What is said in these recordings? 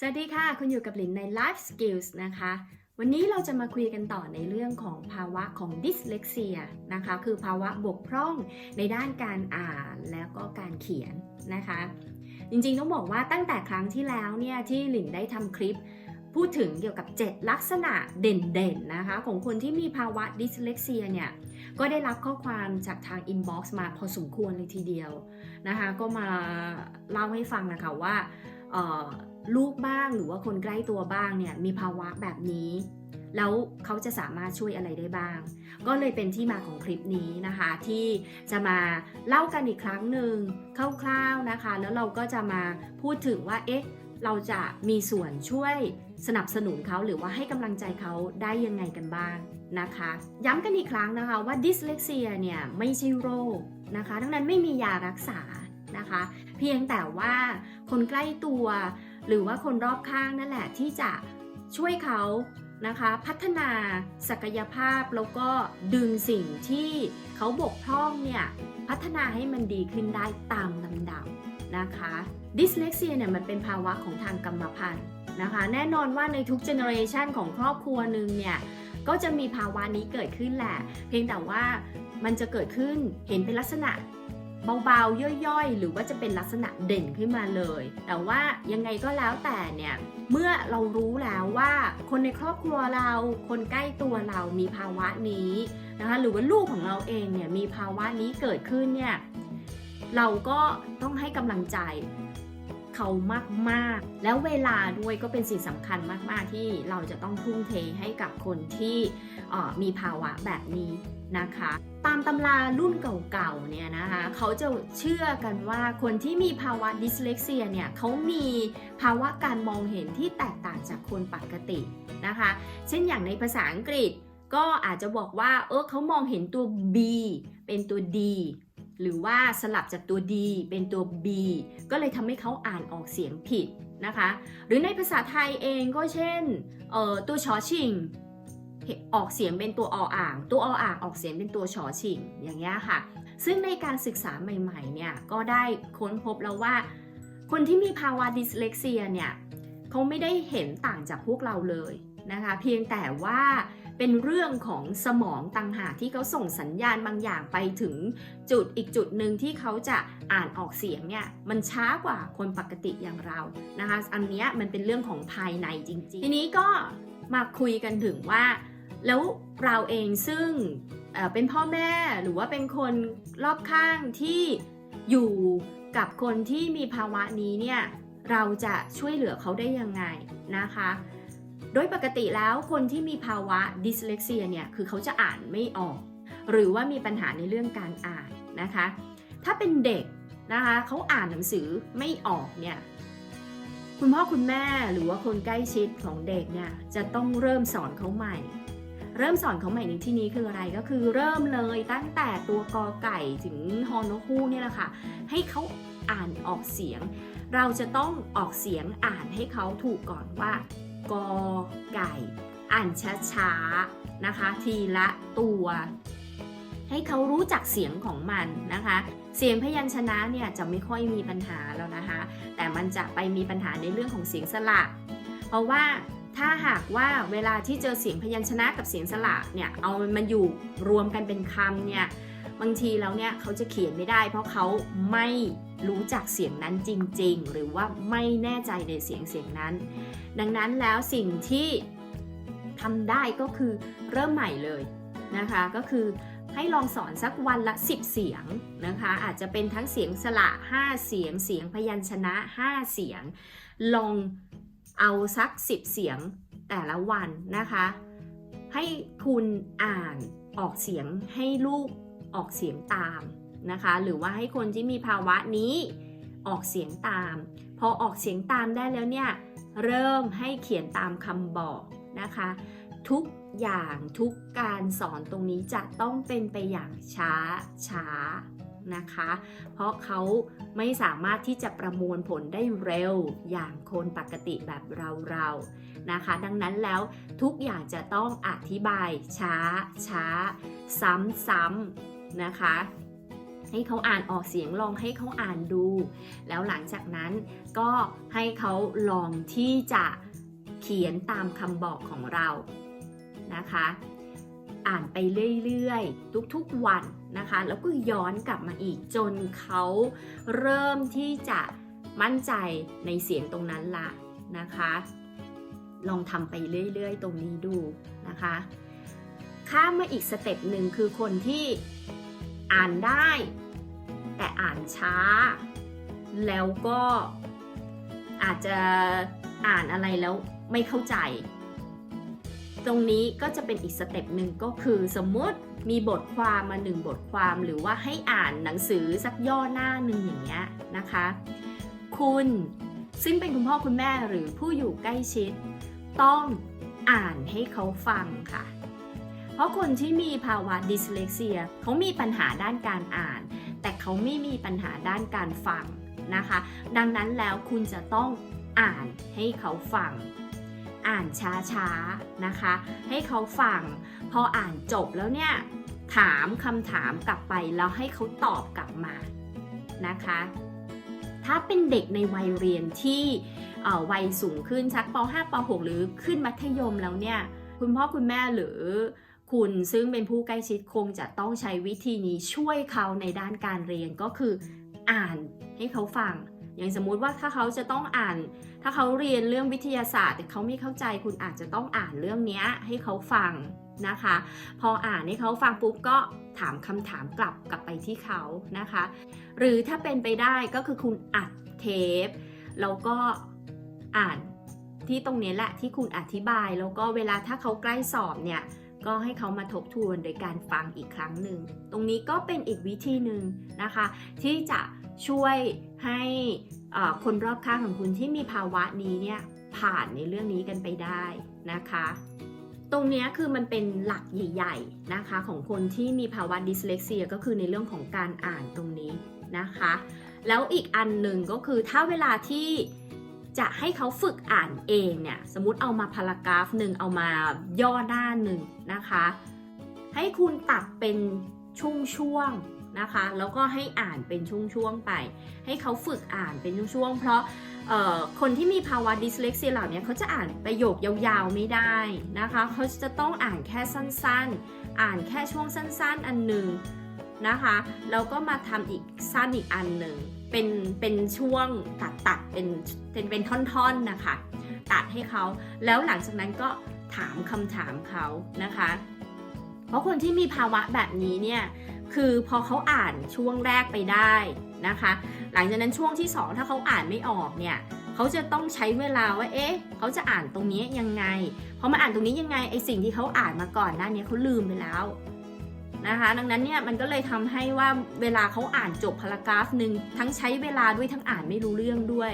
สวัสดีค่ะ คุณอยู่กับหลินใน Life Skills นะคะ วันนี้เราจะมาคุยกันต่อในเรื่องของภาวะของ dyslexia นะคะ คือภาวะบกพร่องในด้านการอ่านแล้วก็การเขียนนะคะ จริงๆต้องบอกว่าตั้งแต่ครั้งที่แล้วเนี่ยที่หลินได้ทำคลิป พูดถึงเกี่ยวกับ 7 ลักษณะเด่นๆนะคะ ของคนที่มีภาวะ dyslexia เนี่ยก็ได้รับข้อความจากทาง inbox มาพอสมควรเลยทีเดียวนะคะ ก็มาเล่าให้ฟังนะคะว่า ลูกบ้างหรือว่าคนใกล้ตัวบ้างเนี่ยมีภาวะแบบนี้ แล้วเขาจะสามารถช่วยอะไรได้บ้าง ก็เลยเป็นที่มาของคลิปนี้นะคะ ที่จะมาเล่ากันอีกครั้งหนึ่งคร่าวๆนะคะ แล้วเราก็จะมาพูดถึงว่าเอ๊ะเราจะมีส่วนช่วยสนับสนุนเขาหรือว่าให้กำลังใจเขาได้ยังไงกันบ้างนะคะ ย้ำกันอีกครั้งนะคะว่า dyslexia เนี่ยไม่ใช่โรคนะคะ ดังนั้นไม่มียารักษา นะคะ เพียงแต่ว่าคนใกล้ตัว หรือว่าคนรอบข้างนั่นแหละที่จะช่วยเขานะคะพัฒนาศักยภาพแล้วก็ดึงสิ่งที่เขาบกพร่องเนี่ยพัฒนาให้มันดีขึ้นได้ตามลำดับนะคะ dyslexia เนี่ยมันเป็นภาวะของทางกรรมพันธุ์นะคะแน่นอนว่าในทุกเจเนอเรชันของครอบครัวหนึ่งเนี่ยก็จะมีภาวะนี้เกิดขึ้นแหละ เพียงแต่ว่ามันจะเกิดขึ้นเห็นเป็นลักษณะ เบาๆ ย่อยๆ หรือว่าจะเป็นลักษณะเด่นขึ้นมาเลย แต่ว่ายังไงก็แล้วแต่เนี่ย เมื่อเรารู้แล้วว่า คนในครอบครัวเรา คนใกล้ตัวเรามีภาวะนี้นะคะ หรือว่าลูกของเราเองเนี่ยมีภาวะนี้เกิดขึ้นเนี่ย เราก็ต้องให้กำลังใจเขามากๆ แล้วเวลาด้วยก็เป็นสิ่งสำคัญมากๆ ที่เราจะต้องทุ่มเทให้กับคนที่ออมีภาวะแบบนี้ นะคะ ตามตำรารุ่นเก่าๆเนี่ยนะคะเขาจะเชื่อกันว่าคนที่มีภาวะดิสเลกเซียเนี่ยเขามีภาวะการมองเห็นที่แตกต่างจากคนปกตินะคะ เช่นอย่างในภาษาอังกฤษก็อาจจะบอกว่าเออเขามองเห็นตัว B เป็นตัว D หรือว่าสลับจากตัว D เป็นตัว B ก็เลยทำให้เขาอ่านออกเสียงผิดนะคะ หรือในภาษาไทยเองก็เช่นออตัวชอชิง ออกเสียงเป็นตัวออ่าง ตัวออ่างออกเสียงเป็นตัวชอชิงอย่างเงี้ยค่ะ ซึ่งในการศึกษาใหม่ๆเนี่ยก็ได้ค้นพบแล้วว่า คนที่มีภาวะดิสเลกเซียเนี่ยเขาไม่ได้เห็นต่างจากพวกเราเลยนะคะ เพียงแต่ว่าเป็นเรื่องของสมองต่างหากที่เขาส่งสัญญาณบางอย่างไปถึงจุดอีกจุดหนึ่งที่เขาจะอ่านออกเสียงเนี่ยมันช้ากว่าคนปกติอย่างเรานะคะ อันนี้มันเป็นเรื่องของภายในจริงๆ ทีนี้ก็ มาคุยกันถึงว่า แล้วเราเองซึ่งเเป็นพ่อแม่หรือว่าเป็นคนรอบข้างที่อยู่กับคนที่มีภาวะนี้เนี่ยเราจะช่วยเหลือเขาได้ยังไงนะคะ โดยปกติแล้วคนที่มีภาวะดิสเลกเซียเนี่ยคือเขาจะอ่านไม่ออก หรือว่ามีปัญหาในเรื่องการอ่านนะคะ ถ้าเป็นเด็กนะคะเขาอ่านหนังสือไม่ออกเนี่ย คุณพ่อคุณแม่หรือว่าคนใกล้ชิดของเด็กเนี่ยจะต้องเริ่มสอนเขาใหม่ เริ่มสอนเขาใหม่ในที่นี้คืออะไรก็คือเริ่มเลยตั้งแต่ตัวกอไก่ถึงฮอนกฮูกเนี่ยแหละค่ะให้เขาอ่านออกเสียง เราจะต้องออกเสียงอ่านให้เขาถูกก่อนว่ากอไก่ อ่านช้าๆนะคะ ทีละตัว ให้เขารู้จักเสียงของมันนะคะ เสียงพยัญชนะเนี่ยจะไม่ค่อยมีปัญหาแล้วนะคะ แต่มันจะไปมีปัญหาในเรื่องของเสียงสระเพราะว่าถ้าหากว่าเวลาที่เจอเสียงพยัญชนะกับเสียงสระเนี่ยเอามันอยู่รวมกันเป็นคำเนี่ยบางทีแล้วเนี่ยเขาจะเขียนไม่ได้ เพราะเขาไม่รู้จักเสียงนั้นจริง ๆ หรือว่าไม่แน่ใจในเสียงเสียงนั้น ดังนั้นแล้วสิ่งที่ทำได้ก็คือเริ่มใหม่เลยนะคะ ก็คือ ให้ลองสอนสักวันละ 10 เสียงนะคะ อาจจะเป็นทั้งเสียงสระ 5 เสียง เสียงพยัญชนะ 5 เสียง ลองเอาสัก 10 เสียงแต่ละวันนะคะ ให้คุณอ่านออกเสียงให้ลูกออกเสียงตามนะคะ หรือว่าให้คนที่มีภาวะนี้ออกเสียงตาม พอออกเสียงตามได้แล้วเนี่ย เริ่มให้เขียนตามคำบอกนะคะ ทุก อย่างทุกการสอนตรงนี้จะต้องเป็นไปอย่างช้าช้านะคะ เพราะเขาไม่สามารถที่จะประมวลผลได้เร็วอย่างคนปกติแบบเราเราๆนะคะ ดังนั้นแล้วทุกอย่างจะต้องอธิบายช้าช้าซ้ำซ้ำๆนะคะให้เขาอ่านออกเสียงลองให้เขาอ่านดู แล้วหลังจากนั้นก็ให้เขาลองที่จะเขียนตามคำบอกของเรา นะคะ อ่านไปเรื่อยๆ ทุกๆวันนะคะ แล้วก็ย้อนกลับมาอีกจนเขาเริ่มที่จะมั่นใจในเสียงตรงนั้นละนะคะ ลองทำไปเรื่อยๆ ตรงนี้ดูนะคะ ข้ามมาอีกสเต็ปหนึ่งคือคนที่อ่านได้ แต่อ่านช้า แล้วก็อาจจะอ่านอะไรแล้วไม่เข้าใจ ตรงนี้ก็จะเป็นอีกสเต็ปหนึ่งก็คือสมมติมีบทความมาหนึ่งบทความหรือว่าให้อ่านหนังสือสักย่อหน้าหนึ่งอย่างเงี้ยนะคะ คุณซึ่งเป็นคุณพ่อคุณแม่หรือผู้อยู่ใกล้ชิด ต้องอ่านให้เขาฟังค่ะ เพราะคนที่มีภาวะดิสเลกเซียเขามีปัญหาด้านการอ่าน แต่เขาไม่มีปัญหาด้านการฟังนะคะ ดังนั้นแล้วคุณจะต้องอ่านให้เขาฟัง อ่านช้าๆนะคะ ให้เขาฟัง พออ่านจบแล้วเนี่ย ถามคำถามกลับไปแล้วให้เขาตอบกลับมานะคะ ถ้าเป็นเด็กในวัยเรียนที่วัยสูงขึ้นชักป .5 ป .6 หรือขึ้นมัธยมแล้วเนี่ยคุณพ่อคุณแม่หรือคุณซึ่งเป็นผู้ใกล้ชิดคงจะต้องใช้วิธีนี้ช่วยเขาในด้านการเรียนก็คืออ่านให้เขาฟัง อย่างสมมุติว่าถ้าเขาจะต้องอ่าน ถ้าเขาเรียนเรื่องวิทยาศาสตร์แต่เขาไม่เข้าใจคุณอาจจะต้องอ่านเรื่องนี้ให้เขาฟังนะคะ พออ่านให้เขาฟังปุ๊บก็ถามคำถามกลับกลับไปที่เขานะคะ หรือถ้าเป็นไปได้ก็คือคุณอัดเทปแล้วก็อ่านที่ตรงนี้แหละที่คุณอธิบายแล้วก็เวลาถ้าเขาใกล้สอบเนี่ยก็ให้เขามาทบทวนโดยการฟังอีกครั้งหนึ่ง ตรงนี้ก็เป็นอีกวิธีหนึ่งนะคะ ที่จะช่วย ให้คนรอบข้างของคุณที่มีภาวะนี้เนี่ยผ่านในเรื่องนี้กันไปได้นะคะ ตรงนี้คือมันเป็นหลักใหญ่ ๆนะคะของคนที่มีภาวะดิสเลกเซียก็คือในเรื่องของการอ่านตรงนี้นะคะ แล้วอีกอันหนึ่งก็คือถ้าเวลาที่จะให้เขาฝึกอ่านเองเนี่ยสมมติเอามาพารากราฟหนึ่งเอามาย่อหน้าหนึ่งนะคะ ให้คุณตัดเป็นช่วงๆ นะคะ แล้วก็ให้อ่านเป็นช่วงๆไป ให้เขาฝึกอ่านเป็นช่วงๆ เพราะคนที่มีภาวะดิสเลกเซียเหล่านี้เขาจะอ่านประโยคยาวๆไม่ได้นะคะเขาจะต้องอ่านแค่สั้นๆ อ่านแค่ช่วงสั้นๆ อันหนึ่งนะคะแล้วก็มาทำอีกสั้นอีกอันหนึ่งเป็นเป็นช่วงตัดตัดๆเป็นเป็นเป็นท่อนๆนะคะ ตัดให้เขาแล้วหลังจากนั้นก็ถามคำถามเขานะคะ เพราะคนที่มีภาวะแบบนี้เนี่ย คือพอเขาอ่านช่วงแรกไปได้นะคะ หลังจากนั้นช่วงที่สองถ้าเขาอ่านไม่ออกเนี่ยเขาจะต้องใช้เวลาว่าเอ๊ะเขาจะอ่านตรงนี้ยังไงพอมาอ่านตรงนี้ยังไงไอสิ่งที่เขาอ่านมาก่อนหน้านี้เขาลืมไปแล้วนะคะดังนั้นเนี่ยมันก็เลยทำให้ว่าเวลาเขาอ่านจบพารากราฟหนึ่งทั้งใช้เวลาด้วยทั้งอ่านไม่รู้เรื่องด้วย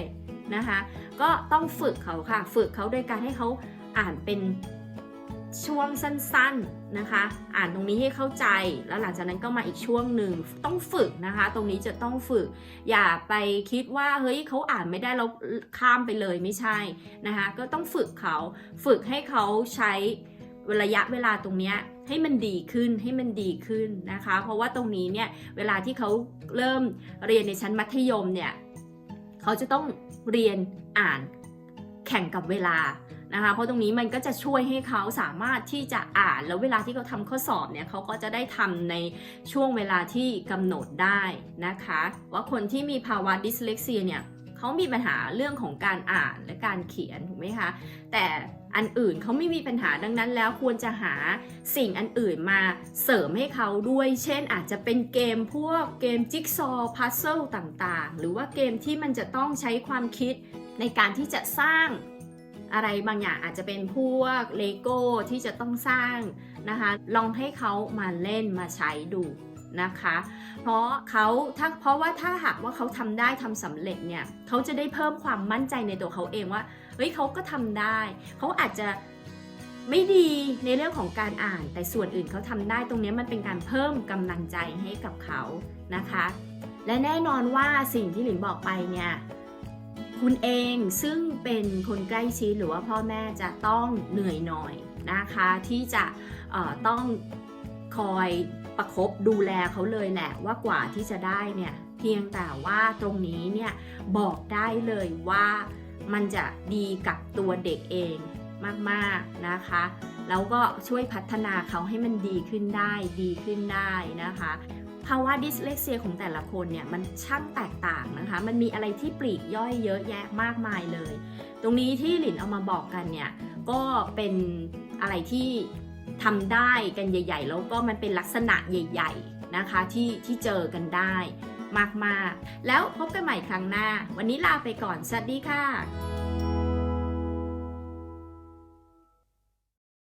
นะคะ ก็ต้องฝึกเขาค่ะ ฝึกเขาโดยการให้เขาอ่านเป็น ช่วงสั้นๆนะคะ อ่านตรงนี้ให้เข้าใจแล้วหลังจากนั้นก็มาอีกช่วงหนึ่งต้องฝึกนะคะ ตรงนี้จะต้องฝึก อย่าไปคิดว่าเฮ้ยเขาอ่านไม่ได้เราข้ามไปเลยไม่ใช่นะคะ ก็ต้องฝึกเขาฝึกให้เขาใช้ระยะเวลาตรงนี้ให้มันดีขึ้นให้มันดีขึ้นนะคะ เพราะว่าตรงนี้เนี่ยเวลาที่เขาเริ่มเรียนในชั้นมัธยมเนี่ยเขาจะต้องเรียนอ่านแข่งกับเวลา นะคะเพราะตรงนี้มันก็จะช่วยให้เขาสามารถที่จะอ่านแล้วเวลาที่เขาทำข้อสอบเนี่ยเขาก็จะได้ทำในช่วงเวลาที่กำหนดได้นะคะ ว่าคนที่มีภาวะดิสเลกเซียเนี่ยเขามีปัญหาเรื่องของการอ่านและการเขียนถูกไหมคะแต่อันอื่นเขาไม่มีปัญหาดังนั้นแล้วควรจะหาสิ่งอันอื่นมาเสริมให้เขาด้วย เช่นอาจจะเป็นเกมพวกเกมจิ๊กซอว์พัซเซิลต่างๆ หรือว่าเกมที่มันจะต้องใช้ความคิดในการที่จะสร้าง อะไรบางอย่างอาจจะเป็นพวกเลโก้ที่จะต้องสร้างนะคะ ลองให้เขามาเล่นมาใช้ดูนะคะ เพราะเขาถ้าเพราะว่าถ้าหากว่าเขาทำได้ทำสำเร็จเนี่ยเขาจะได้เพิ่มความมั่นใจในตัวเขาเองว่าเฮ้ยเขาก็ทำได้ เขาอาจจะไม่ดีในเรื่องของการอ่าน แต่ส่วนอื่นเขาทำได้ตรงนี้มันเป็นการเพิ่มกำลังใจให้กับเขานะคะ และแน่นอนว่าสิ่งที่หลินบอกไปเนี่ย คุณเองซึ่งเป็นคนใกล้ชิดหรือว่าพ่อแม่จะต้องเหนื่อยหน่อยนะคะ ที่จะต้องคอยประคบดูแลเขาเลยแหละว่ากว่าที่จะได้เนี่ยเพียงแต่ว่าตรงนี้เนี่ยบอกได้เลยว่ามันจะดีกับตัวเด็กเองมากๆนะคะ แล้วก็ช่วยพัฒนาเขาให้มันดีขึ้นได้ดีขึ้นได้นะคะ ภาวะดิสเลกเซียของแต่ละคนเนี่ยมันช่างแตกต่างนะคะ มันมีอะไรที่ปลีกย่อยเยอะแยะมากมายเลย ตรงนี้ที่หลินเอามาบอกกันเนี่ยก็เป็นอะไรที่ทำได้กันใหญ่ ๆ แล้วก็มันเป็นลักษณะใหญ่ ๆนะคะที่ที่เจอกันได้มากๆ แล้วพบกันใหม่ครั้งหน้า วันนี้ลาไปก่อน สวัสดีค่ะ